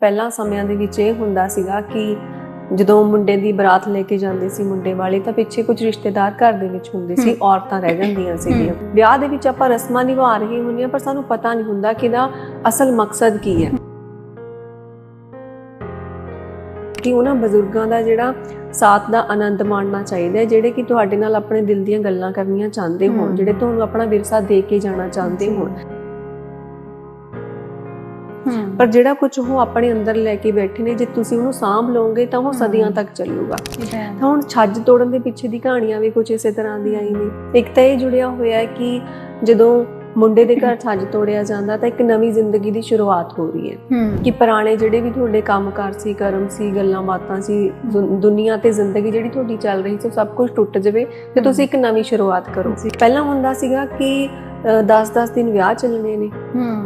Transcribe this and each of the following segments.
ਪਹਿਲਾਂ ਸਮਿਆਂ ਦੇ ਵਿੱਚ ਇਹ ਹੁੰਦਾ ਸੀਗਾ ਕਿ ਜਦੋਂ ਮੁੰਡੇ ਦੀ ਬਰਾਤ ਲੈ ਕੇ ਜਾਂਦੇ ਸੀ ਮੁੰਡੇ ਵਾਲੇ ਤਾਂ ਪਿੱਛੇ ਕੁਝ ਰਿਸ਼ਤੇਦਾਰ ਘਰ ਦੇ ਵਿੱਚ ਹੁੰਦੇ ਸੀ। ਔਰਤਾਂ ਰਹਿ ਜਾਂਦੀਆਂ ਸੀਗੀਆਂ ਵਿਆਹ ਦੇ ਵਿੱਚ ਆਪਾਂ ਰਸਮਾਂ ਨਿਭਾ ਰਹੇ ਹੁੰਦੀਆਂ ਪਰ ਸਾਨੂੰ ਪਤਾ ਨਹੀਂ ਹੁੰਦਾ ਕਿ ਇਹਦਾ ਅਸਲ ਮਕਸਦ ਕੀ ਹੈ ਕਿ ਉਹਨਾਂ ਬਜ਼ੁਰਗਾਂ ਦਾ ਜਿਹੜਾ ਸਾਥ ਦਾ ਆਨੰਦ ਮਾਣਨਾ ਚਾਹੀਦਾ ਹੈ ਜਿਹੜੇ ਕਿ ਤੁਹਾਡੇ ਨਾਲ ਆਪਣੇ ਦਿਲ ਦੀਆਂ ਗੱਲਾਂ ਕਰਨੀਆਂ ਚਾਹੁੰਦੇ ਹੋਣ। ਜਿਹੜੇ ਤੁਹਾਨੂੰ ਆਪਣਾ ਵਿਰਸਾ ਦੇ ਕੇ ਜਾਣਾ ਚਾਹੁੰਦੇ। ਹੋਣ ਪਰ ਜਿਹੜਾ ਕੁਝ ਉਹ ਆਪਣੇ ਅੰਦਰ ਲੈ ਕੇ ਬੈਠੇ ਨੇ ਜੇ ਤੁਸੀਂ ਉਹਨੂੰ ਸਾਂਭ ਲਓਗੇ ਤਾਂ ਉਹ। ਸਦੀਆਂ ਤੱਕ ਚੱਲੂਗਾ। ਤਾਂ ਹੁਣ ਛੱਜ ਤੋੜਨ ਦੇ ਪਿੱਛੇ ਦੀ ਕਹਾਣੀਆਂ ਵੀ ਕੁਝ ਇਸੇ ਤਰ੍ਹਾਂ ਦੀਆਂ ਹੀ ਨੇ। ਇੱਕ ਤਾਂ ਇਹ ਜੁੜਿਆ ਹੋਇਆ ਹੈ ਕਿ ਜਦੋਂ ਮੁੰਡੇ ਦੇ ਘਰ ਛੱਜ ਤੋੜਿਆ ਜਾਂਦਾ ਤਾਂ ਇੱਕ ਨਵੀਂ ਜ਼ਿੰਦਗੀ ਦੀ ਸ਼ੁਰੂਆਤ ਹੋ ਰਹੀ ਹੈ। ਕਿ ਪੁਰਾਣੇ ਜਿਹੜੇ ਵੀ ਤੁਹਾਡੇ ਕੰਮਕਾਰ ਸੀ ਕਰਮ ਸੀ ਗੱਲਾਂ ਬਾਤਾਂ ਸੀ ਦੁਨੀਆ ਤੇ ਜ਼ਿੰਦਗੀ ਜਿਹੜੀ ਤੁਹਾਡੀ ਚੱਲ ਰਹੀ ਸੀ ਸਭ ਕੁਝ ਟੁੱਟ ਜਾਵੇ ਤੇ ਤੁਸੀਂ ਇੱਕ ਨਵੀਂ ਸ਼ੁਰੂਆਤ ਕਰੋ। ਪਹਿਲਾਂ ਹੁੰਦਾ ਸੀਗਾ ਕਿ 10-10 ਦਿਨ ਵਿਆਹ ਚੱਲਣੇ ਨੇ।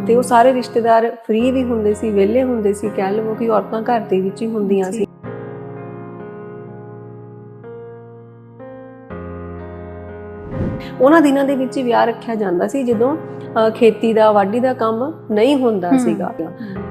ਤੇ ਉਹ ਸਾਰੇ ਰਿਸ਼ਤੇਦਾਰ ਫ੍ਰੀ ਵੀ ਹੁੰਦੇ ਸੀ ਵਿਹਲੇ ਹੁੰਦੇ ਸੀ ਕਹਿ ਲਵੋ ਕਿ ਔਰਤਾਂ ਘਰ ਦੇ ਵਿੱਚ ਹੀ ਹੁੰਦੀਆਂ। ਸੀ। ਉਹਨਾਂ ਦਿਨਾਂ ਦੇ ਵਿੱਚ ਵਿਆਹ ਰੱਖਿਆ ਜਾਂਦਾ ਸੀ ਜਦੋਂ ਖੇਤੀ ਦਾ ਵਾਢੀ ਦਾ ਕੰਮ ਨਹੀਂ ਹੁੰਦਾ। ਸੀਗਾ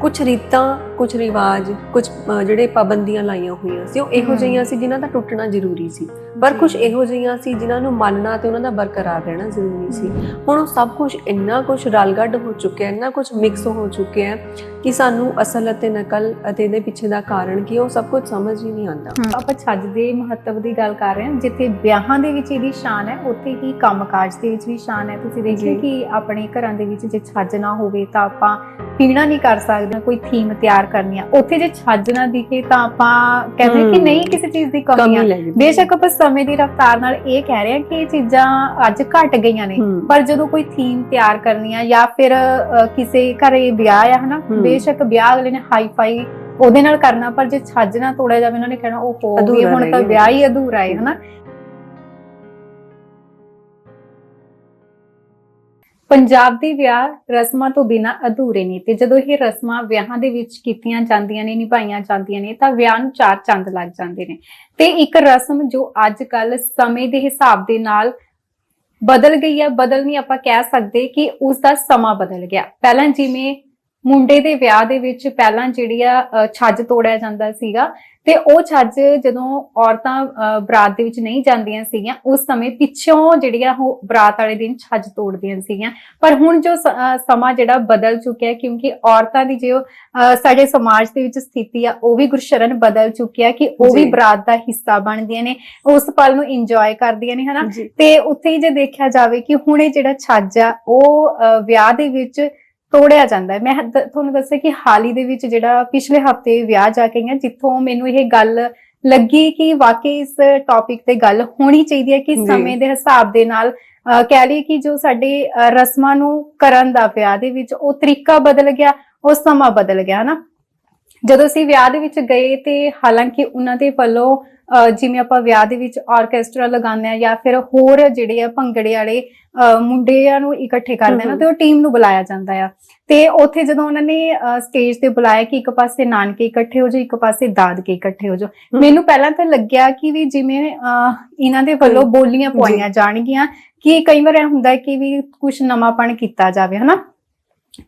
ਕੁਝ ਰੀਤਾਂ ਕੁਝ ਰਿਵਾਜ ਕੁਝ ਜਿਹੜੇ ਪਾਬੰਦੀਆਂ ਲਾਈਆਂ ਹੋਈਆਂ ਸੀ ਉਹ ਇਹੋ। ਜਿਹੀਆਂ ਸੀ ਜਿਨ੍ਹਾਂ ਦਾ ਟੁੱਟਣਾ ਜ਼ਰੂਰੀ ਸੀ ਪਰ। ਕੁਝ ਇਹੋ ਜਿਹੀਆਂ ਸੀ ਜਿਨ੍ਹਾਂ ਨੂੰ ਮੰਨਣਾ ਤੇ ਉਹਨਾਂ ਦਾ ਬਰਕਰਾਰ ਰਹਿਣਾ ਜ਼ਰੂਰੀ ਸੀ ਹੁਣ ਉਹ ਸਭ ਕੁਝ ਇੰਨਾ ਕੁਝ ਰਲਗੱਡ ਹੋ ਚੁੱਕਿਆ ਇੰਨਾ ਕੁਝ ਮਿਕਸ ਹੋ ਚੁੱਕਿਆ ਹੈ ਕਿ ਸਾਨੂੰ ਅਸਲ ਅਤੇ ਨਕਲ ਅਤੇ ਇਹਦੇ ਪਿੱਛੇ ਦਾ ਕਾਰਨ ਕੀ ਉਹ ਸਭ ਕੁਝ ਸਮਝ ਹੀ ਨਹੀਂ ਆਉਂਦਾ ਆਪਾਂ ਛੱਜ ਦੇ ਮਹੱਤਵ ਦੀ ਗੱਲ ਕਰ ਰਹੇ ਹਾਂ ਜਿੱਥੇ ਵਿਆਹਾਂ ਦੇ ਵਿੱਚ ਇਹਦੀ ਸ਼ਾਨ ਹੈ ਉੱਥੇ ਹੀ ਕੰਮਕਾਜ ਦੇ ਵਿੱਚ ਵੀ ਸ਼ਾਨ ਹੈ। ਤੁਸੀਂ ਦੇਖਿਆ। ਕਿ ਆਪਣੇ ਘਰਾਂ ਦੇ ਵਿੱਚ ਜੇ ਛੱਜ ਨਾ ਹੋਵੇ ਤਾਂ ਆਪਾਂ ਪੀਣਾ ਨਹੀਂ ਕਰ ਸਕਦੇ ਕੋਈ ਥੀਮ ਤਿਆਰ ਕਰਨੀ ਆ। ਉੱਥੇ ਜੇ ਛੱਜ ਨਾ ਦਿਖੇ ਤਾਂ ਆਪਾਂ ਕਹਿੰਦੇ ਕਿ। ਨਹੀਂ ਕਿਸੇ ਚੀਜ਼ ਦੀ ਕਮੀ ਆ। ਬੇਸ਼ੱਕ ਆਪਾਂ ਸਮੇਂ ਦੀ ਰਫ਼ਤਾਰ ਨਾਲ ਇਹ ਕਹਿ ਰਹੇ ਹਾਂ ਕਿ ਇਹ ਚੀਜ਼ਾਂ ਅੱਜ ਘਟ ਗਈਆਂ ਨੇ। ਪਰ ਜਦੋਂ ਕੋਈ ਥੀਮ ਤਿਆਰ ਕਰਨੀ ਆ ਜਾਂ ਫਿਰ ਕਿਸੇ ਘਰੇ ਵਿਆਹ ਆ ਹਨਾ। ਬੇਸ਼ੱਕ ਵਿਆਹ ਅਗਲੇ ਨੇ ਹਾਈ ਫਾਈ ਉਹਦੇ ਨਾਲ ਕਰਨਾ ਪਰ ਜੇ ਛੱਜ ਨਾ ਤੋੜਿਆ ਜਾਵੇ ਉਹਨਾਂ ਨੇ ਕਹਿਣਾ ਉਹ ਹੋ ਵੀ ਹੁਣ ਤਾਂ। ਵਿਆਹ ਹੀ ਅਧੂਰਾ ਹੈ। ਹਨਾ? ਪੰਜਾਬ ਦੇ ਵਿਆਹ ਰਸਮਾਂ ਤੋਂ ਬਿਨਾ ਅਧੂਰੇ ਨੇ ਤੇ ਜਦੋਂ ਇਹ ਰਸਮਾਂ ਵਿਆਹਾਂ ਦੇ ਵਿੱਚ ਕੀਤੀਆਂ ਜਾਂਦੀਆਂ ਨੇ, ਨਿਭਾਈਆਂ ਜਾਂਦੀਆਂ ਨੇ, ਤਾਂ ਵਿਆਹ ਨੂੰ ਚਾਰ ਚੰਦ ਲੱਗ ਜਾਂਦੇ ਨੇ। ਤੇ ਇੱਕ ਰਸਮ ਜੋ ਅੱਜ ਕੱਲ ਸਮੇਂ ਦੇ ਹਿਸਾਬ ਦੇ ਨਾਲ ਬਦਲ ਗਈ ਹੈ ਬਦਲ ਨਹੀਂ ਆਪਾਂ ਕਹਿ ਸਕਦੇ ਕਿ ਉਸ ਦਾ ਸਮਾਂ ਬਦਲ ਗਿਆ। ਪਹਿਲਾਂ ਜਿਵੇਂ ਮੁੰਡੇ ਦੇ ਵਿਆਹ ਦੇ ਵਿੱਚ ਪਹਿਲਾਂ ਜਿਹੜੀ ਆ ਛੱਜ ਤੋੜਿਆ ਜਾਂਦਾ ਸੀਗਾ ਤੇ ਉਹ ਛੱਜ ਜਦੋਂ ਔਰਤਾਂ ਬਰਾਤ ਦੇ ਵਿੱਚ ਨਹੀਂ ਜਾਂਦੀਆਂ ਸੀਗੀਆਂ ਉਸ ਸਮੇਂ ਪਿੱਛੋਂ ਜਿਹੜੀਆਂ ਉਹ ਬਰਾਤ ਵਾਲੇ ਦਿਨ ਛੱਜ ਤੋੜਦੀਆਂ ਸੀਗੀਆਂ। ਪਰ ਹੁਣ ਜੋ ਸਮਾਂ ਜਿਹੜਾ ਬਦਲ ਚੁੱਕਿਆ ਕਿਉਂਕਿ ਔਰਤਾਂ ਦੀ ਜੋ ਸਾਡੇ ਸਮਾਜ ਦੇ ਵਿੱਚ ਸਥਿਤੀ ਆ ਉਹ ਵੀ ਗੁਰਸ਼ਰਨ ਬਦਲ ਚੁੱਕੀ ਹੈ ਕਿ ਉਹ ਵੀ। ਬਰਾਤ ਦਾ ਹਿੱਸਾ ਬਣਦੀਆਂ ਨੇ ਉਸ ਪਲ ਨੂੰ ਇੰਜੋਏ ਕਰਦੀਆਂ ਨੇ ਹਨਾ? ਤੇ ਉੱਥੇ ਹੀ ਜੇ ਦੇਖਿਆ ਜਾਵੇ ਕਿ ਹੁਣ ਇਹ ਜਿਹੜਾ ਛੱਜ ਆ ਉਹ ਵਿਆਹ ਦੇ ਵਿੱਚ ਤੋੜਿਆ ਜਾਂਦਾ ਹੈ ਮੈਂ ਤੁਹਾਨੂੰ ਦੱਸਿਆ ਕਿ ਹਾਲ ਹੀ ਦੇ ਵਿੱਚ ਜਿਹੜਾ ਪਿਛਲੇ ਹਫ਼ਤੇ ਵਿਆਹ ਜਾ ਕੇ ਗਈਆਂ ਜਿੱਥੋਂ ਮੈਨੂੰ ਇਹ ਗੱਲ ਲੱਗੀ ਕਿ ਵਾਕਈ ਇਸ ਟੌਪਿਕ ਤੇ ਗੱਲ ਹੋਣੀ ਚਾਹੀਦੀ ਹੈ ਕਿ। ਸਮੇਂ ਦੇ ਹਿਸਾਬ ਦੇ ਨਾਲ ਕਹਿ ਲਈਏ ਕਿ ਜੋ ਸਾਡੇ ਰਸਮਾਂ ਨੂੰ ਕਰਨ ਦਾ ਵਿਆਹ ਦੇ ਵਿੱਚ ਉਹ ਤਰੀਕਾ ਬਦਲ ਗਿਆ ਉਹ ਸਮਾਂ ਬਦਲ ਗਿਆ ਹਨਾ ਜਦੋਂ ਅਸੀਂ ਵਿਆਹ ਦੇ ਵਿੱਚ ਗਏ ਤੇ ਹਾਲਾਂਕਿ ਉਹਨਾਂ ਦੇ ਵੱਲੋਂ ਜਿਵੇਂ ਆਪਾਂ ਵਿਆਹ ਦੇ ਵਿੱਚ ਆਰਕੈਸਟਰਾ ਲਗਾਉਂਦੇ ਆ ਜਾਂ ਫਿਰ ਹੋਰ ਜਿਹੜੇ ਆ ਭੰਗੜੇ ਵਾਲੇ ਮੁੰਡਿਆਂ ਨੂੰ ਇਕੱਠੇ ਕਰਦੇ ਨਾ। ਤੇ ਉਹ ਟੀਮ ਨੂੰ ਬੁਲਾਇਆ ਜਾਂਦਾ ਆ ਤੇ ਉੱਥੇ ਜਦੋਂ ਉਹਨਾਂ ਨੇ ਸਟੇਜ ਤੇ ਬੁਲਾਇਆ ਕਿ ਇੱਕ ਪਾਸੇ ਨਾਨਕੇ ਇਕੱਠੇ ਹੋ ਜਾਓ ਇੱਕ ਪਾਸੇ ਦਾਦਕੇ ਇਕੱਠੇ ਹੋ ਜਾਓ। ਮੈਨੂੰ ਪਹਿਲਾਂ ਤਾਂ ਲੱਗਿਆ ਕਿ ਵੀ ਜਿਵੇਂ ਇਹਨਾਂ ਦੇ ਵੱਲੋਂ ਬੋਲੀਆਂ ਜੀ। ਪਵਾਈਆਂ ਜਾਣਗੀਆਂ ਕਿ ਕਈ ਵਾਰ ਇਹ ਹੁੰਦਾ ਕਿ ਵੀ ਕੁਝ ਨਵਾਂਪਣ ਕੀਤਾ ਜਾਵੇ ਹਨਾ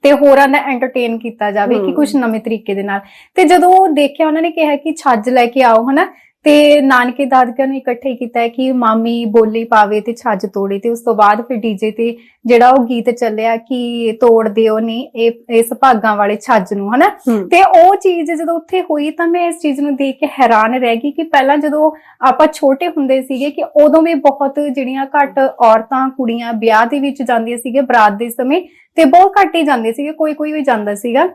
ਤੇ ਹੋਰਾਂ ਦਾ ਐਂਟਰਟੇਨ ਕੀਤਾ ਜਾਵੇ ਕਿ। ਕੁਝ ਨਵੇਂ ਤਰੀਕੇ ਦੇ ਨਾਲ ਤੇ ਜਦੋਂ ਦੇਖਿਆ ਉਹਨਾਂ ਨੇ ਕਿਹਾ ਕਿ ਛੱਜ ਲੈ ਕੇ ਆਓ ਹਨਾ ਤੇ ਨਾਨਕੇ ਦਾਦਕਿਆਂ ਨੂੰ ਇਕੱਠੇ ਕੀਤਾ ਹੈ ਕਿ ਮਾਮੀ ਬੋਲੀ ਪਾਵੇ ਤੇ ਛੱਜ ਤੋੜੇ ਤੇ ਉਸ ਤੋਂ ਬਾਅਦ ਫਿਰ ਡੀਜੇ ਤੇ ਜਿਹੜਾ ਉਹ ਗੀਤ ਚੱਲਿਆ ਕਿ ਤੋੜ ਦਿਓ ਨਹੀਂ ਇਹ ਇਸ ਭਾਗਾਂ ਵਾਲੇ ਛੱਜ ਨੂੰ ਹਨਾ? ਤੇ ਉਹ ਚੀਜ਼ ਜਦੋਂ ਉੱਥੇ ਹੋਈ ਤਾਂ ਮੈਂ ਇਸ ਚੀਜ਼ ਨੂੰ ਦੇਖ ਕੇ ਹੈਰਾਨ ਰਹਿ ਗਈ ਕਿ ਪਹਿਲਾਂ ਜਦੋਂ ਆਪਾਂ ਛੋਟੇ ਹੁੰਦੇ ਸੀਗੇ ਕਿ ਉਦੋਂ ਵੀ ਬਹੁਤ ਜਿਹੜੀਆਂ ਘੱਟ ਔਰਤਾਂ ਕੁੜੀਆਂ ਵਿਆਹ ਦੇ ਵਿੱਚ ਜਾਂਦੀਆਂ ਸੀਗੇ ਬਰਾਤ ਦੇ ਸਮੇਂ ਤੇ ਬਹੁਤ ਘੱਟ ਹੀ ਜਾਂਦੇ ਸੀਗੇ ਕੋਈ ਕੋਈ ਵੀ ਜਾਂਦਾ ਸੀਗਾ।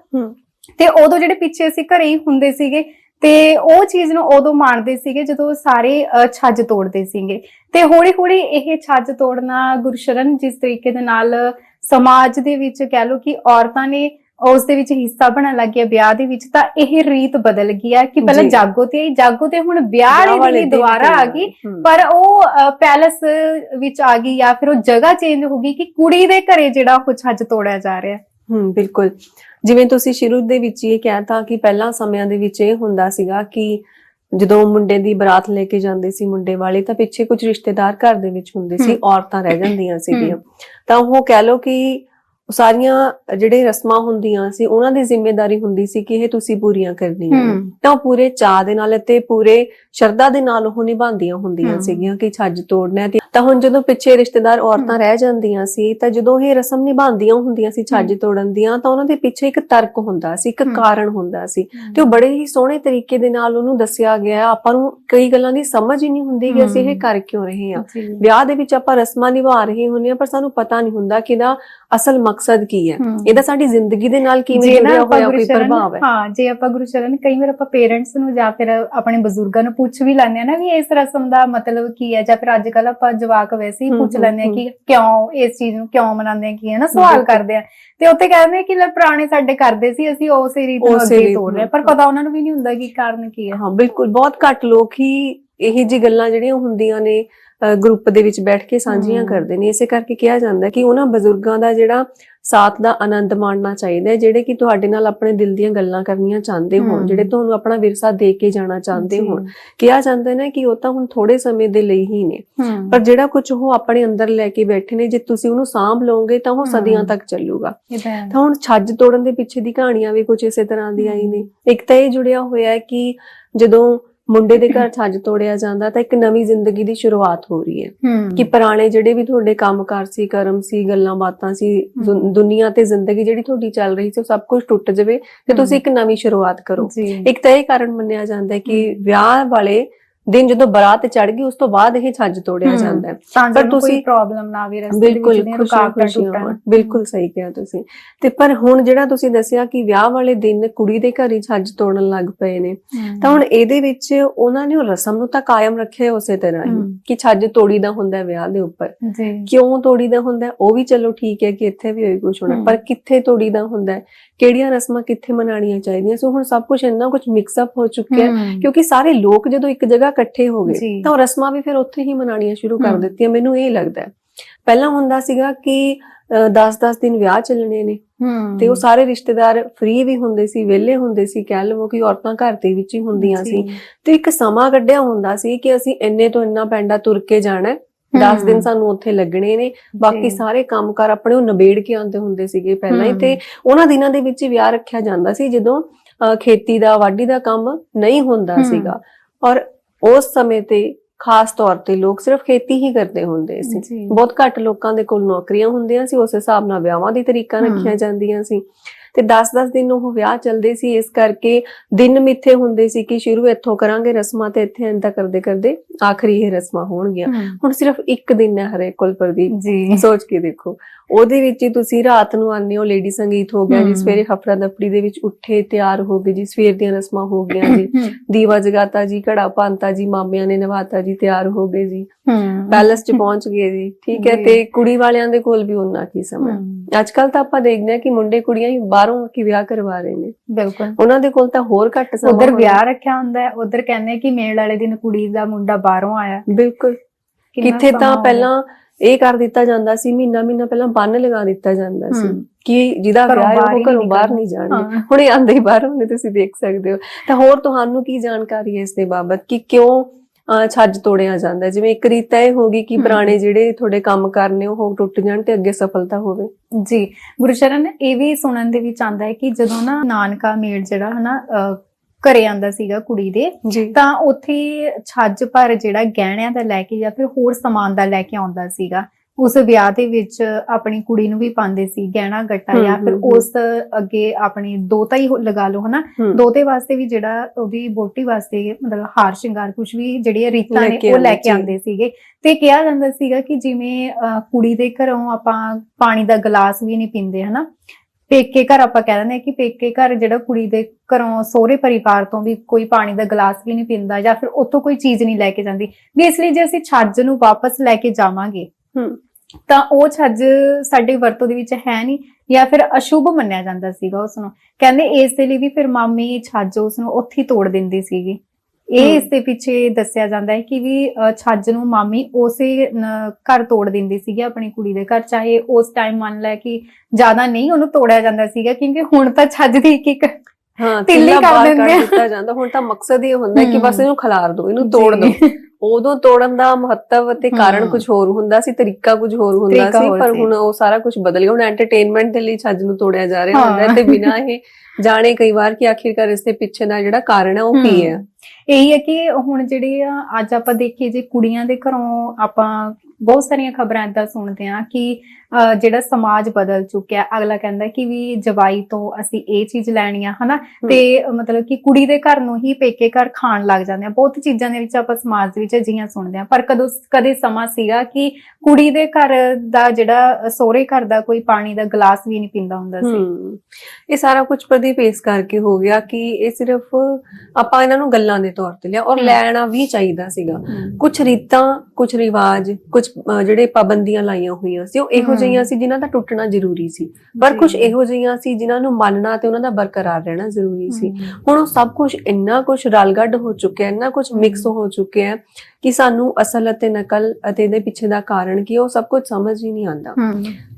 ਤੇ ਉਦੋਂ ਜਿਹੜੇ ਪਿੱਛੇ ਅਸੀਂ ਘਰੇ ਹੀ ਹੁੰਦੇ ਸੀਗੇ ਤੇ ਉਹ ਚੀਜ਼ ਨੂੰ ਉਦੋਂ ਮਾਣਦੇ ਸੀਗੇ ਜਦੋਂ ਸਾਰੇ ਛੱਜ ਤੋੜਦੇ ਸੀਗੇ। ਤੇ ਹੌਲੀ ਹੌਲੀ ਇਹ ਛੱਜ ਤੋੜਨਾ ਗੁਰਸ਼ਰਨ ਜਿਸ ਤਰੀਕੇ ਦੇ ਨਾਲ ਸਮਾਜ ਦੇ ਵਿੱਚ ਕਹਿ ਲਓ ਕਿ ਔਰਤਾਂ ਨੇ ਉਸ ਦੇ ਵਿੱਚ ਹਿੱਸਾ ਬਣਨ ਲੱਗ ਗਿਆ ਵਿਆਹ ਦੇ ਵਿੱਚ ਤਾਂ ਇਹ ਰੀਤ ਬਦਲ ਗਈ ਆ ਕਿ ਪਹਿਲਾਂ। ਜਾਗੋ ਤੇ ਆਈ। ਜਾਗੋ ਤੇ ਹੁਣ ਵਿਆਹ ਵਾਲੀ ਦਿਨ ਦੁਬਾਰਾ ਆ ਗਈ। ਪਰ ਉਹ ਪੈਲਸ ਵਿੱਚ ਆ ਗਈ ਜਾਂ ਫਿਰ ਉਹ ਜਗ੍ਹਾ ਚੇਂਜ ਹੋ ਗਈ ਕਿ ਕੁੜੀ ਦੇ ਘਰੇ ਜਿਹੜਾ ਉਹ ਛੱਜ ਤੋੜਿਆ ਜਾ ਰਿਹਾ। ਹਮ ਬਿਲਕੁਲ। ਜਿਵੇਂ ਤੁਸੀਂ ਸ਼ੁਰੂ ਦੇ ਵਿੱਚ ਇਹ ਕਹਿਤਾ ਕਿ ਪਹਿਲਾਂ ਸਮਿਆਂ ਦੇ ਵਿੱਚ ਇਹ ਹੁੰਦਾ ਸੀਗਾ ਕਿ ਜਦੋਂ ਮੁੰਡੇ ਦੀ ਬਰਾਤ ਲੈ ਕੇ ਜਾਂਦੇ ਸੀ ਮੁੰਡੇ ਵਾਲੇ ਤਾਂ ਪਿੱਛੇ ਕੁਝ ਰਿਸ਼ਤੇਦਾਰ ਘਰ ਦੇ ਵਿੱਚ ਹੁੰਦੇ ਸੀ। ਔਰਤਾਂ ਰਹਿ ਜਾਂਦੀਆਂ ਸੀਗੀਆਂ ਤਾਂ ਉਹ ਕਹਿ ਲਓ ਕਿ ਸਾਰੀਆਂ ਜਿਹੜੇ ਰਸਮਾਂ ਹੁੰਦੀਆਂ ਸੀ ਉਹਨਾਂ ਦੀ ਜ਼ਿੰਮੇਵਾਰੀ ਹੁੰਦੀ ਸੀ ਕਿ ਇਹ ਤੁਸੀਂ ਪੂਰੀਆਂ ਕਰਨੀਆਂ ਤਾਂ ਉਹ ਪੂਰੇ ਚਾਅ ਦੇ ਨਾਲ ਤੇ ਪੂਰੇ ਸ਼ਰਧਾ ਦੇ ਨਾਲ ਉਹ ਨਿਭਾਉਂਦੀਆਂ ਹੁੰਦੀਆਂ। ਸੀਗੀਆਂ ਕਿ ਛੱਜ ਤੋੜਨਾ ਤੇ ਤਾਂ ਹੁਣ ਜਦੋਂ ਪਿੱਛੇ ਰਿਸ਼ਤੇਦਾਰ ਔਰਤਾਂ ਰਹਿ ਜਾਂਦੀਆਂ ਸੀ ਤਾਂ ਜਦੋਂ ਇਹ ਰਸਮ ਨਿਭਾਉਂਦੀਆਂ ਹੁੰਦੀਆਂ ਸੀ ਛੱਜ। ਤੋੜਨ ਦੀਆਂ ਤਾਂ ਉਹਨਾਂ ਦੇ ਪਿੱਛੇ ਇੱਕ ਤਰਕ ਹੁੰਦਾ ਸੀ ਇੱਕ। ਕਾਰਨ ਹੁੰਦਾ ਸੀ ਤੇ ਉਹ ਬੜੇ ਹੀ ਸੋਹਣੇ ਤਰੀਕੇ ਦੇ ਨਾਲ ਉਹਨੂੰ ਦੱਸਿਆ ਗਿਆ। ਆਪਾਂ ਨੂੰ ਕਈ ਗੱਲਾਂ ਦੀ ਸਮਝ ਹੀ ਨਹੀਂ ਹੁੰਦੀ ਕਿ ਅਸੀਂ ਇਹ। ਕਰ ਕਿਉਂ ਰਹੇ ਹਾਂ ਵਿਆਹ ਦੇ ਵਿੱਚ ਆਪਾਂ ਰਸਮਾਂ ਨਿਭਾ ਰਹੇ ਹੁੰਦੇ ਹਾਂ ਪਰ ਸਾਨੂੰ ਪਤਾ ਨਹੀਂ ਹੁੰਦਾ ਕਿ ਇਹਦਾ ਅਸਲ ਮਕਸਦ ਕੀ ਹੈ। ਇਹਦਾ ਸਾਡੀ ਜ਼ਿੰਦਗੀ ਦੇ ਨਾਲ ਕਿਵੇਂ ਜੁੜਿਆ ਹੋਇਆ ਕੋਈ ਪ੍ਰਭਾਵ ਹੈ ਹਾਂ ਜੇ ਆਪਾਂ ਗੁਰਸ਼ਰਨ ਕਈ ਵਾਰ ਆਪਾਂ ਪੇਰੈਂਟਸ ਨੂੰ ਜਾਂ ਫਿਰ ਆਪਣੇ ਬਜ਼ੁਰਗਾਂ ਨੂੰ ਪੁੱਛ ਵੀ ਲੈਂਦੇ ਆ ਨਾ ਵੀ ਇਸ ਰਸਮ ਦਾ ਮਤਲਬ ਕੀ ਹੈ ਜਾਂ ਫਿਰ ਅੱਜ ਕੱਲ ਆਪਾਂ ਜਵਾਕ ਵੈਸੇ ਹੀ ਪੁੱਛ ਲੈਂਦੇ ਆ। ਕਿ ਕਿਉਂ ਇਸ ਚੀਜ਼ ਨੂੰ ਕਿਉਂ ਮਨਾਉਂਦੇ ਆ ਕੀ ਹੈ ਨਾ ਸਵਾਲ। ਕਰਦੇ ਆ ਤੇ ਉੱਥੇ ਕਹਿੰਦੇ ਆ ਕਿ ਲੈ ਪੁਰਾਣੇ ਸਾਡੇ ਕਰਦੇ ਸੀ ਅਸੀਂ ਉਸੇ ਰੀਤ ਨੂੰ ਅੱਗੇ ਤੋੜ ਰਹੇ। ਪਰ ਪਤਾ ਉਹਨਾਂ ਨੂੰ ਵੀ ਨਹੀਂ ਹੁੰਦਾ ਕਿ ਕਾਰਨ ਕੀ ਹੈ ਹਾਂ ਬਿਲਕੁਲ ਬਹੁਤ ਘੱਟ ਲੋਕ ਹੀ ਇਹ ਜੀ ਗੱਲਾਂ ਜਿਹੜੀਆਂ ਹੁੰਦੀਆਂ ਨੇ ਗਰੁੱਪ ਦੇ ਵਿੱਚ ਬੈਠ ਕੇ ਸਾਂਝੀਆਂ। ਕਰਦੇ ਨੇ ਇਸੇ ਕਰਕੇ ਕਿਹਾ ਜਾਂਦਾ ਕਿ ਉਹਨਾਂ ਬਜ਼ੁਰਗਾਂ ਦਾ ਜਿਹੜਾ ਸਾਥ ਦਾ ਆਨੰਦ ਮਾਣਨਾ ਚਾਹੀਦਾ ਹੈ ਜਿਹੜੇ ਕਿ ਤੁਹਾਡੇ ਨਾਲ ਆਪਣੇ ਦਿਲ ਦੀਆਂ ਗੱਲਾਂ ਕਰਨੀਆਂ ਚਾਹੁੰਦੇ ਹੋਣ। ਜਿਹੜੇ ਤੁਹਾਨੂੰ ਆਪਣਾ ਵਿਰਸਾ ਦੇ ਕੇ ਜਾਣਾ ਚਾਹੁੰਦੇ। ਹੋਣ ਕਿਹਾ ਜਾਂਦਾ ਨਾ ਕਿ ਉਹ ਤਾਂ ਹੁਣ ਥੋੜੇ ਸਮੇਂ ਦੇ ਲਈ ਹੀ ਨੇ ਪਰ ਜਿਹੜਾ ਕੁਝ ਉਹ ਆਪਣੇ ਅੰਦਰ ਲੈ ਕੇ ਬੈਠੇ ਨੇ ਜੇ ਤੁਸੀਂ ਉਹਨੂੰ ਸਾਂਭ ਲਓਗੇ ਤਾਂ ਉਹ। ਸਦੀਆਂ ਤੱਕ ਚੱਲੂਗਾ ਤਾਂ ਹੁਣ ਛੱਜ ਤੋੜਨ ਦੇ ਪਿੱਛੇ ਦੀ ਕਹਾਣੀਆਂ ਵੀ ਕੁਝ ਇਸੇ ਤਰ੍ਹਾਂ ਦੀਆਂ ਹੀ ਨੇ ਇੱਕ ਤਾਂ ਇਹ ਜੁੜਿਆ ਹੋਇਆ ਹੈ ਕਿ ਜਦੋਂ ਮੁੰਡੇ ਦੇ ਘਰ ਛੱਜ ਤੋੜਿਆ ਜਾਂਦਾ ਤਾਂ ਇੱਕ ਨਵੀਂ ਜ਼ਿੰਦਗੀ ਦੀ ਸ਼ੁਰੂਆਤ ਹੋ ਰਹੀ ਹੈ। ਕਿ ਪੁਰਾਣੇ ਜਿਹੜੇ ਵੀ ਤੁਹਾਡੇ ਕੰਮਕਾਰ ਸੀ ਕਰਮ ਸੀ ਗੱਲਾਂ ਬਾਤਾਂ ਸੀ। ਦੁਨੀਆ ਤੇ ਜ਼ਿੰਦਗੀ ਜਿਹੜੀ ਤੁਹਾਡੀ ਚੱਲ ਰਹੀ ਸੀ ਉਹ ਸਭ ਕੁਝ ਟੁੱਟ ਜਾਵੇ ਤੇ ਤੁਸੀਂ ਇੱਕ ਨਵੀਂ ਸ਼ੁਰੂਆਤ ਕਰੋ। ਇੱਕ ਤਾਂ ਇਹ ਕਾਰਨ ਮੰਨਿਆ ਜਾਂਦਾ ਹੈ ਕਿ। ਵਿਆਹ ਵਾਲੇ ਦਿਨ ਜਦੋਂ ਬਰਾਤ ਚੜ ਗਈ ਉਸ ਤੋਂ ਬਾਅਦ ਇਹ ਛੱਜ ਤੋੜਿਆ। ਜਾਂਦਾ ਹੈ ਪਰ ਤੁਸੀਂ- ਪ੍ਰੋਬਲਮ ਨਾ ਆਵੇ ਰਸਤੇ ਦੇ ਵਿੱਚ ਰੁਕਾਵਟਾਂ ਟੁੱਟਣ। ਬਿਲਕੁਲ ਸਹੀ ਕਿਹਾ ਤੁਸੀਂ ਤੇ ਪਰ ਹੁਣ ਜਿਹੜਾ ਤੁਸੀਂ ਦੱਸਿਆ ਕਿ ਵਿਆਹ ਵਾਲੇ ਦਿਨ ਕੁੜੀ ਦੇ ਘਰ ਹੀ ਛੱਜ ਤੋੜਨ ਲੱਗ ਪਏ ਨੇ ਤਾਂ ਹੁਣ ਇਹਦੇ ਵਿੱਚ ਉਹਨਾਂ ਨੇ ਉਹ ਰਸਮ ਨੂੰ ਤਾਂ ਕਾਇਮ ਰੱਖਿਆ ਉਸੇ ਤਰ੍ਹਾਂ ਹੀ। ਕਿ ਛੱਜ ਤੋੜੀ ਦਾ ਹੁੰਦਾ ਵਿਆਹ ਦੇ ਉੱਪਰ ਕਿਉਂ ਤੋੜੀ ਦਾ ਹੁੰਦਾ? ਉਹ ਵੀ ਚਲੋ ਠੀਕ ਹੈ ਕਿ ਇੱਥੇ ਵੀ ਹੋਈ ਕੁਝ ਹੋਣਾ। ਪਰ ਕਿੱਥੇ ਤੋੜੀ ਦਾ ਹੁੰਦਾ ਕਿਹੜੀਆਂ ਰਸਮਾਂ ਕਿੱਥੇ ਮਨਾਣੀਆਂ ਚਾਹੀਦੀਆਂ ਸੋ ਹੁਣ ਸਭ ਕੁਝ ਇੰਨਾ ਕੁਝ ਮਿਕਸ ਅਪ ਹੋ ਚੁੱਕਿਆ ਕਿਉਂਕਿ ਸਾਰੇ ਲੋਕ ਜਦੋਂ ਇੱਕ ਜਗ੍ਹਾ ਇਕੱਠੇ ਹੋ ਗਏ। ਤਾਂ ਉਹ ਰਸਮਾਂ ਵੀ ਫਿਰ ਉੱਥੇ ਹੀ ਮਨਾਣੀਆਂ ਸ਼ੁਰੂ ਕਰ। ਦਿੱਤੀਆਂ ਮੈਨੂੰ ਇਹ ਲੱਗਦਾ ਹੈ ਪਹਿਲਾਂ ਹੁੰਦਾ ਸੀਗਾ ਕਿ 10-10 ਦਿਨ ਵਿਆਹ ਚੱਲਣੇ ਨੇ ਤੇ ਉਹ ਸਾਰੇ ਰਿਸ਼ਤੇਦਾਰ ਫ੍ਰੀ ਵੀ ਹੁੰਦੇ ਸੀ ਵਿਹਲੇ ਹੁੰਦੇ ਸੀ ਕਹਿ ਲਵੋ ਕਿ ਔਰਤਾਂ ਘਰ ਦੇ ਵਿੱਚ ਹੀ ਹੁੰਦੀਆਂ ਸੀ। ਤੇ ਇੱਕ ਸਮਾਂ ਕੱਢਿਆ ਹੁੰਦਾ ਸੀ ਕਿ ਅਸੀਂ ਇੰਨੇ ਤੋਂ ਇੰਨਾ ਪੈਂਡਾ ਤੁਰ ਕੇ ਜਾਣਾ ਹੈ 10 ਦਿਨ ਸਾਨੂੰ ਉੱਥੇ ਲੱਗਣੇ ਨੇ ਬਾਕੀ। ਸਾਰੇ ਕੰਮਕਾਰ ਆਪਣੇ ਉਹ ਨਿਬੇੜ ਕੇ ਆਉਂਦੇ ਹੁੰਦੇ ਸੀਗੇ ਪਹਿਲਾਂ ਹੀ। ਤੇ ਉਹਨਾਂ ਦਿਨਾਂ ਦੇ ਵਿੱਚ ਹੀ ਵਿਆਹ ਰੱਖਿਆ ਜਾਂਦਾ ਸੀ ਜਦੋਂ ਖੇਤੀ ਦਾ ਵਾਢੀ ਦਾ ਕੰਮ ਨਹੀਂ ਹੁੰਦਾ। ਸੀਗਾ ਔਰ ਉਸ ਸਮੇਂ ਤੇ ਖਾਸ ਤੌਰ ਤੇ ਲੋਕ ਸਿਰਫ ਖੇਤੀ ਹੀ ਕਰਦੇ ਹੁੰਦੇ ਸੀ। ਬਹੁਤ ਘੱਟ ਲੋਕਾਂ ਦੇ ਕੋਲ ਨੌਕਰੀਆਂ ਹੁੰਦੀਆਂ ਸੀ ਉਸ ਹਿਸਾਬ ਨਾਲ ਵਿਆਹਾਂ ਦੀ ਤਰੀਕਾਂ। ਰੱਖੀਆਂ ਜਾਂਦੀਆਂ ਸੀ। ਤੇ 10-10 ਦਿਨ ਉਹ ਵਿਆਹ ਚੱਲਦੇ ਸੀ ਇਸ ਕਰਕੇ ਦਿਨ ਮਿੱਥੇ ਹੁੰਦੇ ਸੀ ਕਿ ਸ਼ੁਰੂ ਇੱਥੋਂ ਕਰਾਂਗੇ ਰਸਮਾਂ ਤੇ ਇੱਥੇ ਇੰਦਾ ਕਰਦੇ ਕਰਦੇ ਆਖਰੀ ਇਹ ਰਸਮਾਂ ਹੋਣਗੀਆਂ। ਹੁਣ ਸਿਰਫ ਇੱਕ ਦਿਨ ਹੈ ਹਰੇਕ ਕੋਲ ਪ੍ਰਦੀਪ। ਜੀ। ਸੋਚ ਕੇ ਦੇਖੋ। ਉਹਦੇ ਵਿੱਚ ਹੀ ਤੁਸੀਂ ਰਾਤ ਨੂੰ ਆਉਂਦੇ ਹੋ ਲੇਡੀ ਸੰਗੀਤ ਹੋ ਗਿਆ ਜੀ। ਸਵੇਰੇ ਹਫੜਾ ਦਫੜੀ ਦੇ ਵਿੱਚ ਉੱਠੇ ਤਿਆਰ ਹੋ ਗਏ ਜੀ ਸਵੇਰ ਦੀਆਂ ਰਸਮਾਂ ਹੋ ਗਈਆਂ ਜੀ। ਦੀਵਾ ਜਗਾਤਾ ਜੀ ਘੜਾ ਪਾਂਤਾ ਜੀ ਮਾਮਿਆਂ ਨੇ ਨਵਾਤਾ ਜੀ ਤਿਆਰ ਹੋ ਗਏ ਜੀ। ਪੈਲਸ 'ਚ ਪਹੁੰਚ ਗਏ ਜੀ ਠੀਕ ਹੈ। ਤੇ ਕੁੜੀ ਵਾਲਿਆਂ ਦੇ ਕੋਲ ਵੀ ਉਨਾ ਕੀ ਸਮਾਂ। ਅੱਜ ਕੱਲ ਤਾਂ ਆਪਾਂ ਦੇਖਦੇ ਹਾਂ ਕਿ ਮੁੰਡੇ ਕੁੜੀਆਂ ਹੀ ਬਾਹਰੋਂ ਕੀ ਵਿਆਹ ਕਰਵਾ ਰਹੇ ਨੇ। ਬਿਲਕੁਲ। ਉਹਨਾਂ ਦੇ ਕੋਲ ਤਾਂ ਹੋਰ ਘੱਟ ਸਮਾਂ ਉਧਰ। ਵਿਆਹ ਰੱਖਿਆ ਹੁੰਦਾ ਹੈ ਉਧਰ ਕਹਿੰਦੇ ਆ ਕਿ ਮੇਲ ਵਾਲੇ ਦਿਨ ਕੁੜੀ ਦਾ ਮੁੰਡਾ ਬਾਹਰੋਂ ਆਇਆ। ਬਿਲਕੁਲ। ਕਿੱਥੇ ਤਾਂ। ਪਹਿਲਾਂ ਇਹ ਕਰ ਦਿੱਤਾ ਜਾਂਦਾ ਸੀ ਮਹੀਨਾ ਮਹੀਨਾ ਪਹਿਲਾਂ ਬੰਨ ਲਗਾ ਦਿੱਤਾ ਜਾਂਦਾ ਸੀ। ਕਿ ਜਿਹਦਾ ਵਿਆਹ ਹੈ ਉਹ ਘਰੋਂ ਬਾਹਰ। ਨਹੀਂ ਜਾਣਗੇ ਹੁਣੇ ਆਂਦੇ ਹੀ ਬਾਹਰ ਹੁੰਦੇ ਤੁਸੀਂ ਦੇਖ ਸਕਦੇ ਹੋ ਤਾਂ ਹੋਰ ਤੁਹਾਨੂੰ ਕੀ ਜਾਣਕਾਰੀ ਹੈ ਇਸ ਦੇ ਬਾਬਤ ਕਿ ਕਿਉਂ ਛੱਜ ਤੋੜਿਆ ਜਾਂਦਾ? ਜਿਵੇਂ ਇੱਕ ਰੀਤ ਇਹ ਹੋਗੀ ਕਿ। ਪੁਰਾਣੇ ਜਿਹੜੇ ਤੁਹਾਡੇ ਕੰਮ ਕਰਨੇ ਉਹ ਟੁੱਟ ਜਾਣ ਤੇ ਅੱਗੇ ਸਫਲਤਾ ਹੋਵੇ ਜੀ ਗੁਰਸ਼ਰਨ ਇਹ ਵੀ ਸੁਣਨ ਦੇ ਵਿੱਚ ਆਂਦਾ ਹੈ ਕਿ ਜਦੋਂ ਨਾ ਨਾਨਕਾ ਮੇਲ ਜਿਹੜਾ ਹਨਾ ਘਰੇ ਆਂਦਾ ਸੀਗਾ ਕੁੜੀ ਦੇ ਤਾਂ ਉੱਥੇ ਛੱਜ ਪਰ ਜਿਹੜਾ ਗਹਿਣਿਆਂ ਦਾ ਲੈ ਕੇ ਜਾਂ ਫਿਰ ਹੋਰ ਸਮਾਨ ਦਾ ਲੈ ਕੇ ਆਉਂਦਾ ਸੀਗਾ ਉਸ ਵਿਆਹ ਦੇ ਵਿੱਚ ਆਪਣੀ ਕੁੜੀ ਨੂੰ ਵੀ ਪਾਉਂਦੇ ਸੀ ਗਹਿਣਾ ਗੱਟਾ ਜਾਂ ਫਿਰ। ਉਸ ਅੱਗੇ ਆਪਣੀ ਦੋਤਾ ਹੀ ਲਗਾ ਲਓ ਹਨਾ। ਦੋਤੇ ਵਾਸਤੇ ਵੀ ਜਿਹੜਾ ਉਹਦੀ ਬੋਟੀ ਵਾਸਤੇ ਮਤਲਬ ਹਾਰ ਸ਼ਿੰਗਾਰ ਕੁਝ ਵੀ ਜਿਹੜੀਆਂ ਰੀਤਾਂ ਨੇ ਉਹ ਲੈ ਕੇ। ਆਉਂਦੇ ਸੀਗੇ ਤੇ ਕਿਹਾ ਜਾਂਦਾ ਸੀਗਾ ਕਿ ਜਿਵੇਂ ਕੁੜੀ ਦੇ ਘਰੋਂ ਆਪਾਂ ਪਾਣੀ ਦਾ ਗਲਾਸ ਵੀ ਨਹੀਂ ਪੀਂਦੇ ਹਨਾ ਪੇਕੇ ਘਰ ਆਪਾਂ ਕਹਿ ਦਿੰਦੇ ਆ ਕਿ ਪੇਕੇ ਘਰ ਜਿਹੜਾ ਕੁੜੀ ਦੇ ਘਰੋਂ ਸਹੁਰੇ ਪਰਿਵਾਰ ਤੋਂ ਵੀ ਕੋਈ ਪਾਣੀ ਦਾ ਗਲਾਸ ਵੀ ਨਹੀਂ ਪੀਂਦਾ ਜਾਂ ਫਿਰ ਉੱਥੋਂ ਕੋਈ ਚੀਜ਼ ਨਹੀਂ ਲੈ ਕੇ ਜਾਂਦੀ। ਵੀ ਇਸ ਲਈ ਜੇ ਅਸੀਂ ਛੱਜ ਨੂੰ ਵਾਪਸ ਲੈ ਕੇ ਜਾਵਾਂਗੇ। ਤਾਂ ਉਹ ਛੱਜ ਸਾਡੇ ਵਰਤੋਂ ਦੇ ਵਿੱਚ ਹੈ ਨਹੀਂ ਜਾਂ ਫਿਰ ਅਸ਼ੁਭ ਮੰਨਿਆ ਜਾਂਦਾ ਸੀਗਾ ਉਸ ਨੂੰ ਕਹਿੰਦੇ ਇਸ ਦੇ ਲਈ ਵੀ ਫਿਰ ਮਾਮੀ ਛੱਜ ਉਸ ਨੂੰ ਉੱਥੇ ਤੋੜ ਦਿੰਦੀ ਸੀਗੀ। ਇਹ। ਇਸ ਦੇ ਪਿੱਛੇ ਦੱਸਿਆ ਜਾਂਦਾ ਹੈ ਕਿ ਵੀ ਛੱਜ ਨੂੰ ਮਾਮੀ ਉਸੇ ਘਰ ਤੋੜ ਦਿੰਦੀ ਸੀਗੀ ਆਪਣੀ ਕੁੜੀ ਦੇ ਘਰ ਚਾਹੇ ਉਸ ਟਾਈਮ ਮੰਨ ਲੈ ਕਿ ਜ਼ਿਆਦਾ ਨਹੀਂ ਉਹਨੂੰ ਤੋੜਿਆ ਜਾਂਦਾ ਸੀਗਾ ਕਿਉਂਕਿ ਹੁਣ ਤਾਂ ਛੱਜ ਦੀ ਇੱਕ ਇੱਕ ਹਾਂ ਤਿੱਲੀ ਕਰ ਦਿੰਦੇ। ਦਿੱਤਾ ਜਾਂਦਾ ਹੁਣ ਤਾਂ ਮਕਸਦ ਇਹ ਹੁੰਦਾ ਕਿ ਬਸ। ਇਹਨੂੰ ਖਿਲਾਰ ਦਿਓ ਇਹਨੂੰ ਤੋੜ। ਦਿਓ ਉਦੋਂ ਤੋੜਨ ਦਾ ਮਹੱਤਵ ਤੇ ਕਾਰਨ। ਕੁਝ ਹੋਰ ਹੁੰਦਾ ਸੀ ਤਰੀਕਾ ਕੁਝ ਹੋਰ ਹੁੰਦਾ ਸੀ ਪਰ। ਹੁਣ ਉਹ ਸਾਰਾ ਕੁਝ ਬਦਲ ਗਿਆ ਹੁਣ ਐਂਟਰਟੇਨਮੈਂਟ ਦੇ ਲਈ ਛੱਜ ਨੂੰ ਤੋੜਿਆ ਜਾ ਰਿਹਾ। ਹੁੰਦਾ ਤੇ ਬਿਨਾਂ ਇਹ ਜਾਣੇ ਕਈ ਵਾਰ ਕਿ ਆਖਿਰਕਾਰ ਇਸ ਦੇ ਪਿੱਛੇ ਦਾ ਜਿਹੜਾ ਕਾਰਨ ਹੈ ਉਹ ਕੀ ਹੈ ਇਹੀ ਹੈ ਕਿ ਹੁਣ ਜਿਹੜੇ ਆ ਅੱਜ ਆਪਾਂ ਦੇਖੀਏ ਜੇ ਕੁੜੀਆਂ ਦੇ ਘਰੋਂ ਆਪਾਂ ਬਹੁਤ ਸਾਰੀਆਂ ਖਬਰਾਂ ਏਦਾਂ ਸੁਣਦੇ ਆ ਕਿ ਜਿਹੜਾ ਸਮਾਜ ਬਦਲ ਚੁੱਕਿਆ ਅਗਲਾ ਕਹਿੰਦਾ ਕਿ ਵੀ ਜਵਾਈ ਤੋਂ ਅਸੀਂ ਇਹ ਚੀਜ਼ ਲੈਣੀ ਆ ਹਨਾ? ਤੇ ਮਤਲਬ ਕਿ ਕੁੜੀ ਦੇ ਘਰ ਨੂੰ ਹੀ ਪੇਕੇ ਘਰ ਖਾਣ ਲੱਗ ਜਾਂਦੇ ਆ। ਬਹੁਤ ਚੀਜ਼ਾਂ ਦੇ ਵਿੱਚ ਆਪਾਂ ਸਮਾਜ ਦੇ ਵਿੱਚ ਅਜਿਹੀਆਂ ਸੁਣਦੇ ਆ ਪਰ ਕਦੋਂ ਕਦੇ ਸਮਾਂ ਸੀਗਾ ਕਿ ਕੁੜੀ ਦੇ ਘਰ ਦਾ ਜਿਹੜਾ ਸੋਹਰੇ ਘਰ ਦਾ ਕੋਈ ਪਾਣੀ ਦਾ ਗਲਾਸ ਵੀ ਨਹੀਂ ਪੀਂਦਾ ਹੁੰਦਾ ਸੀ। ਇਹ ਸਾਰਾ ਕੁਝ ਪ੍ਰਦੀਪ ਇਸ ਕਰਕੇ ਹੋ ਗਿਆ ਕਿ ਇਹ ਸਿਰਫ ਆਪਾਂ ਇਹਨਾਂ ਨੂੰ ਗੱਲਾਂ ਦੇ ਤੌਰ ਤੇ ਲਿਆ ਔਰ। ਲੈਣਾ ਵੀ ਚਾਹੀਦਾ ਸੀਗਾ। ਕੁਝ ਰੀਤਾਂ ਕੁਝ ਰਿਵਾਜ ਕੁਝ ਜਿਹੜੇ ਪਾਬੰਦੀਆਂ ਲਾਈਆਂ ਹੋਈਆਂ ਸੀ ਉਹ ਇਹੋ। ਜਿਹੀਆਂ ਸੀ ਜਿਨ੍ਹਾਂ ਦਾ ਟੁੱਟਣਾ ਜ਼ਰੂਰੀ ਸੀ ਪਰ। ਕੁਝ ਇਹੋ ਜਿਹੀਆਂ ਸੀ ਜਿਨ੍ਹਾਂ ਨੂੰ ਮੰਨਣਾ ਤੇ ਉਹਨਾਂ ਦਾ ਬਰਕਰਾਰ ਰਹਿਣਾ ਜ਼ਰੂਰੀ ਸੀ। ਹੁਣ ਉਹ ਸਭ ਕੁਝ ਇੰਨਾ ਕੁਝ ਰਲਗੱਡ ਹੋ ਚੁੱਕਿਆ ਇੰਨਾ ਕੁਝ ਮਿਕਸ ਹੋ ਚੁੱਕਿਆ ਹੈ ਕਿ ਸਾਨੂੰ ਅਸਲ ਅਤੇ ਨਕਲ ਅਤੇ ਇਹਦੇ ਪਿੱਛੇ ਦਾ ਕਾਰਨ ਕੀ ਉਹ ਸਭ ਕੁਝ ਸਮਝ ਹੀ ਨਹੀਂ ਆਉਂਦਾ।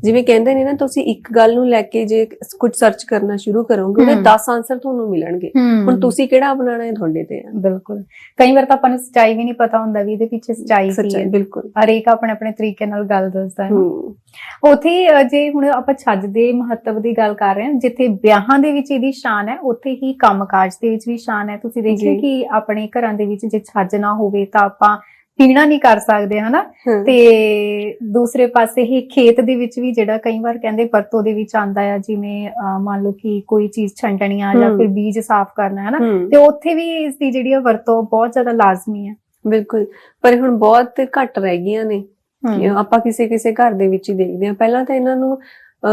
ਜਿਵੇਂ ਕਹਿੰਦੇ ਨੇ ਨਾ ਤੁਸੀਂ ਇੱਕ ਗੱਲ ਨੂੰ ਲੈ ਕੇ ਜੇ ਕੁਝ ਸਰਚ ਕਰਨਾ ਸ਼ੁਰੂ ਕਰੋਗੇ ਉਹਦੇ ਹਮ। 10 ਆਨਸਰ ਤੁਹਾਨੂੰ ਮਿਲਣਗੇ। ਹੁਣ ਤੁਸੀਂ ਕਿਹੜਾ ਬਣਾਉਣਾ ਹੈ ਤੁਹਾਡੇ ਤੇ? ਹੈ ਬਿਲਕੁਲ। ਕਈ ਵਾਰ ਤਾਂ ਆਪਾਂ ਨੂੰ ਸੱਚਾਈ ਵੀ ਨਹੀਂ ਪਤਾ ਹੁੰਦਾ ਵੀ ਇਹਦੇ ਪਿੱਛੇ ਸੱਚਾਈ ਕੀ ਹੈ। ਬਿਲਕੁਲ। ਹਰੇਕ ਆਪਣੇ ਆਪਣੇ ਤਰੀਕੇ ਨਾਲ ਗੱਲ ਦੱਸਦਾ ਹੈ ਉੱਥੇ ਜੇ ਹੁਣ ਆਪਾਂ ਛੱਜ ਦੇ ਮਹੱਤਵ ਦੀ ਗੱਲ ਕਰ ਰਹੇ ਹਾਂ ਜਿੱਥੇ ਵਿਆਹਾਂ ਦੇ ਵਿੱਚ ਇਹਦੀ ਸ਼ਾਨ ਹੈ ਉੱਥੇ ਹੀ ਕੰਮਕਾਜ ਦੇ ਵਿੱਚ ਵੀ ਸ਼ਾਨ ਹੈ। ਤੁਸੀਂ ਦੇਖਿਆ ਜੀ। ਕਿ ਆਪਣੇ ਘਰਾਂ ਦੇ ਵਿੱਚ ਜੇ ਛੱਜ ਨਾ ਹੋਵੇ ਤਾਂ ਆਪਾਂ ਪੀਣਾ ਨਹੀਂ ਕਰ ਸਕਦੇ ਹਨਾ। ਤੇ ਦੂਸਰੇ ਪਾਸੇ ਹੀ ਖੇਤ ਦੇ ਵਿੱਚ ਵੀ ਜਿਹੜਾ ਕਈ ਵਾਰ ਕਹਿੰਦੇ ਵਰਤੋਂ ਦੇ ਵਿੱਚ ਆਂਦਾ ਆ ਜਿਵੇਂ ਮੰਨ ਲਓ ਕਿ ਕੋਈ ਚੀਜ਼ ਛੰਡਣੀ ਆ ਜਾਂ। ਫਿਰ ਬੀਜ ਸਾਫ਼ ਕਰਨਾ ਹੈ ਨਾ ਹੂੰ। ਤੇ ਉੱਥੇ ਵੀ ਇਸ ਦੀ ਜਿਹੜੀ ਆ ਵਰਤੋਂ ਬਹੁਤ ਜ਼ਿਆਦਾ ਲਾਜ਼ਮੀ ਹੈ ਬਿਲਕੁਲ। ਪਰ ਹੁਣ ਬਹੁਤ ਘੱਟ ਰਹਿ ਗਈਆਂ ਨੇ। ਆਪਾਂ ਕਿਸੇ ਕਿਸੇ ਘਰ ਦੇ ਵਿੱਚ ਹੀ ਦੇਖਦੇ ਹਾਂ। ਪਹਿਲਾਂ ਤਾਂ ਇਹਨਾਂ ਨੂੰ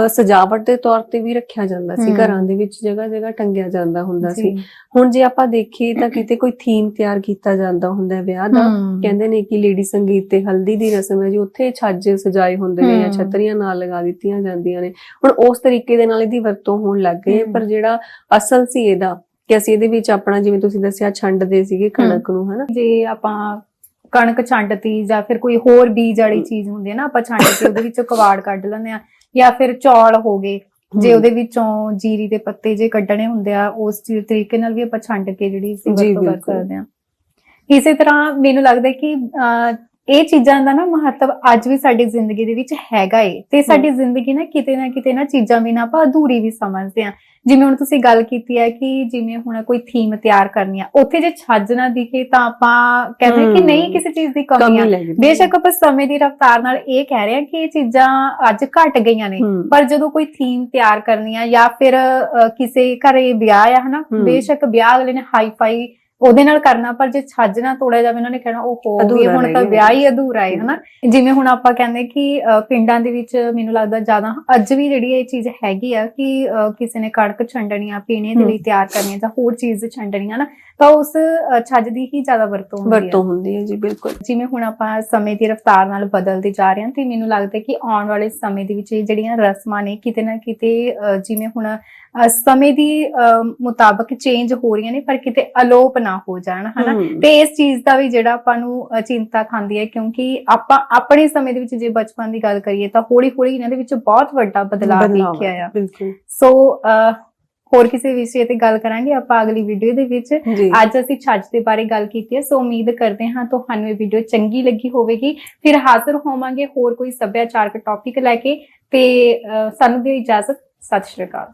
ਸਜਾਵਟ ਦੇ ਤੌਰ ਤੇ ਵੀ ਰੱਖਿਆ ਜਾਂਦਾ ਸੀ। ਘਰਾਂ ਦੇ ਵਿੱਚ ਜਗ੍ਹਾ ਜਗ੍ਹਾ ਟੰਗਿਆ ਜਾਂਦਾ ਹੁੰਦਾ ਸੀ। ਹੁਣ ਜੇ ਆਪਾਂ ਦੇਖੀਏ ਤਾਂ ਕਿਤੇ ਕੋਈ ਥੀਮ ਤਿਆਰ ਕੀਤਾ ਜਾਂਦਾ ਹੁੰਦਾ ਵਿਆਹ ਦਾ। ਕਹਿੰਦੇ ਨੇ ਕਿ ਲੇਡੀ ਸੰਗੀਤ ਤੇ ਹਲਦੀ ਦੀ ਰਸਮ ਹੈ ਜੀ ਉੱਥੇ ਛੱਜ ਸਜਾਏ ਹੁੰਦੇ ਨੇ ਜਾਂ। ਛਤਰੀਆਂ ਨਾਲ ਲਗਾ ਦਿੱਤੀਆਂ ਜਾਂਦੀਆਂ ਨੇ ਹੁਣ ਉਸ ਤਰੀਕੇ ਦੇ ਨਾਲ ਇਹਦੀ ਵਰਤੋਂ ਹੋਣ ਲੱਗ ਗਈ। ਪਰ ਜਿਹੜਾ ਅਸਲ ਸੀ ਇਹਦਾ ਕਿ ਅਸੀਂ ਇਹਦੇ ਵਿੱਚ ਆਪਣਾ ਜਿਵੇਂ ਤੁਸੀਂ ਦੱਸਿਆ ਛੰਡਦੇ ਸੀਗੇ ਕਣਕ ਨੂੰ ਹਨਾ ਜੇ ਆਪਾਂ ਕਣਕ ਛੰਡਤੀ ਜਾਂ ਫਿਰ ਕੋਈ ਹੋਰ ਬੀਜ ਵਾਲੀ ਚੀਜ਼ ਹੁੰਦੀ ਹੈ ਨਾ ਆਪਾਂ ਛੰਡ ਕੇ ਉਹਦੇ ਵਿੱਚੋਂ ਕਵਾੜ ਕੱਢ ਲੈਂਦੇ ਆ ਜਾਂ ਫਿਰ ਚੌਲ ਹੋ ਗਏ ਜੇ। ਉਹਦੇ ਵਿੱਚੋਂ ਜੀਰੀ ਦੇ ਪੱਤੇ ਜੇ ਕੱਢਣੇ ਹੁੰਦੇ ਆ ਉਸ ਤਰੀਕੇ ਨਾਲ ਵੀ ਆਪਾਂ ਛੰਡ ਕੇ ਜਿਹੜੀ ਸੀ ਵਰਤੋਂ ਕਰ। ਸਕਦੇ ਆ ਇਸੇ ਤਰ੍ਹਾਂ ਮੈਨੂੰ ਲੱਗਦਾ ਕਿ ਇਹ ਚੀਜ਼ਾਂ ਦਾ ਨਾ ਮਹੱਤਵ ਅੱਜ ਵੀ ਸਾਡੀ ਜ਼ਿੰਦਗੀ ਦੇ ਵਿੱਚ ਹੈਗਾ ਏ। ਤੇ ਸਾਡੀ ਜ਼ਿੰਦਗੀ ਨਾ ਕਿਤੇ ਨਾ ਕਿਤੇ ਨਾ ਚੀਜ਼ਾਂ ਬਿਨਾਂ ਆਪਾਂ ਅਧੂਰੀ ਵੀ ਸਮਝਦੇ ਆ। ਜਿਵੇਂ ਹੁਣ ਤੁਸੀਂ ਗੱਲ ਕੀਤੀ ਹੈ ਕਿ ਜਿਵੇਂ ਹੁਣ ਕੋਈ ਥੀਮ ਤਿਆਰ ਕਰਨੀ ਆ ਉੱਥੇ ਜੇ ਛੱਜ ਨਾ ਦਿਖੇ ਤਾਂ ਆਪਾਂ ਕਹਿੰਦੇ ਕਿ। ਨਹੀਂ ਕਿਸੇ ਚੀਜ਼ ਦੀ ਕਮੀ ਆ। ਬੇਸ਼ੱਕ ਆਪਾਂ ਸਮੇਂ ਦੀ ਰਫ਼ਤਾਰ ਨਾਲ ਇਹ ਕਹਿ ਰਹੇ ਹਾਂ ਕਿ ਇਹ ਚੀਜ਼ਾਂ ਅੱਜ ਘਟ ਗਈਆਂ ਨੇ। ਪਰ ਜਦੋਂ ਕੋਈ ਥੀਮ ਤਿਆਰ ਕਰਨੀ ਆ ਜਾਂ ਫਿਰ ਕਿਸੇ ਘਰੇ ਵਿਆਹ ਆ ਹਨਾ। ਬੇਸ਼ੱਕ ਵਿਆਹ ਅਗਲੇ ਨੇ ਹਾਈ ਫਾਈ ਉਹਦੇ ਨਾਲ ਕਰਨਾ ਪਰ ਜੇ ਛੱਜ ਨਾ ਤੋੜਿਆ ਜਾਵੇ ਉਹਨਾਂ ਨੇ ਕਹਿਣਾ ਉਹ ਹੋ ਵੀ ਹੁਣ ਤਾਂ। ਵਿਆਹ ਹੀ ਅਧੂਰਾ ਹੈ। ਹਨਾ? ਜਿਵੇਂ ਹੁਣ ਆਪਾਂ ਕਹਿੰਦੇ ਕਿ ਪਿੰਡਾਂ ਦੇ ਵਿੱਚ ਮੈਨੂੰ ਲੱਗਦਾ ਜ਼ਿਆਦਾ ਅੱਜ ਵੀ ਜਿਹੜੀ ਇਹ ਚੀਜ਼ ਹੈਗੀ ਆ ਕਿ ਕਿਸੇ ਨੇ ਕਣਕ ਛੰਡਣੀ ਆ ਪੀਣੇ ਦੇ। ਲਈ ਤਿਆਰ ਕਰਨੀ ਆ ਜਾਂ ਹੋਰ ਚੀਜ਼ ਛੰਡਣੀ ਆ ਨਾ ਤਾਂ ਉਸ ਛੱਜ ਦੀ ਹੀ ਜ਼ਿਆਦਾ ਵਰਤੋਂ ਹੁੰਦੀ ਹੈ ਵਰਤੋਂ ਹੁੰਦੀ ਹੈ ਜੀ ਬਿਲਕੁਲ। ਜਿਵੇਂ ਹੁਣ ਆਪਾਂ ਸਮੇਂ ਦੀ ਰਫ਼ਤਾਰ ਨਾਲ ਬਦਲਦੇ ਜਾ ਰਹੇ ਹਾਂ ਤੇ ਮੈਨੂੰ ਲੱਗਦਾ ਕਿ ਆਉਣ ਵਾਲੇ ਸਮੇਂ ਦੇ ਵਿੱਚ ਇਹ ਜਿਹੜੀਆਂ ਰਸਮਾਂ ਨੇ ਕਿਤੇ ਨਾ ਕਿਤੇ ਜਿਵੇਂ ਹੁਣ ਸਮੇਂ ਦੀ ਮੁਤਾਬਕ ਚੇਂਜ ਹੋ ਰਹੀਆਂ ਨੇ ਪਰ ਕਿਤੇ ਅਲੋਪ ਨਾ ਹੋ ਜਾਣ ਹਨਾ। ਤੇ ਇਸ ਚੀਜ਼ ਦਾ ਵੀ ਜਿਹੜਾ ਆਪਾਂ ਨੂੰ ਚਿੰਤਾ ਖਾਂਦੀ ਹੈ ਕਿਉਂਕਿ ਆਪਾਂ ਆਪਣੇ ਸਮੇਂ ਦੇ ਵਿੱਚ ਜੇ ਬਚਪਨ ਦੀ ਗੱਲ ਕਰੀਏ ਤਾਂ ਹੌਲੀ ਹੌਲੀ ਇਹਨਾਂ ਦੇ ਵਿੱਚ ਬਹੁਤ ਵੱਡਾ ਬਦਲਾਅ ਦੇਖਿਆ ਆ। ਸੋ ਹੋਰ ਕਿਸੇ ਵਿਸ਼ੇ ਤੇ ਗੱਲ ਕਰਾਂਗੇ ਆਪਾਂ ਅਗਲੀ ਵੀਡੀਓ ਦੇ ਵਿੱਚ। ਅੱਜ ਅਸੀਂ ਛੱਜ ਦੇ ਬਾਰੇ ਗੱਲ ਕੀਤੀ ਹੈ ਸੋ ਉਮੀਦ ਕਰਦੇ ਹਾਂ ਤੁਹਾਨੂੰ ਇਹ ਵੀਡੀਓ ਚੰਗੀ ਲੱਗੀ ਹੋਵੇਗੀ। ਫਿਰ ਹਾਜ਼ਰ ਹੋਵਾਂਗੇ ਹੋਰ ਕੋਈ ਸੱਭਿਆਚਾਰਕ ਟੌਪਿਕ ਲੈ ਕੇ ਤੇ ਸਾਨੂੰ ਦਿਓ ਇਜਾਜ਼ਤ। ਸਤਿ ਸ਼੍ਰੀ ਅਕਾਲ।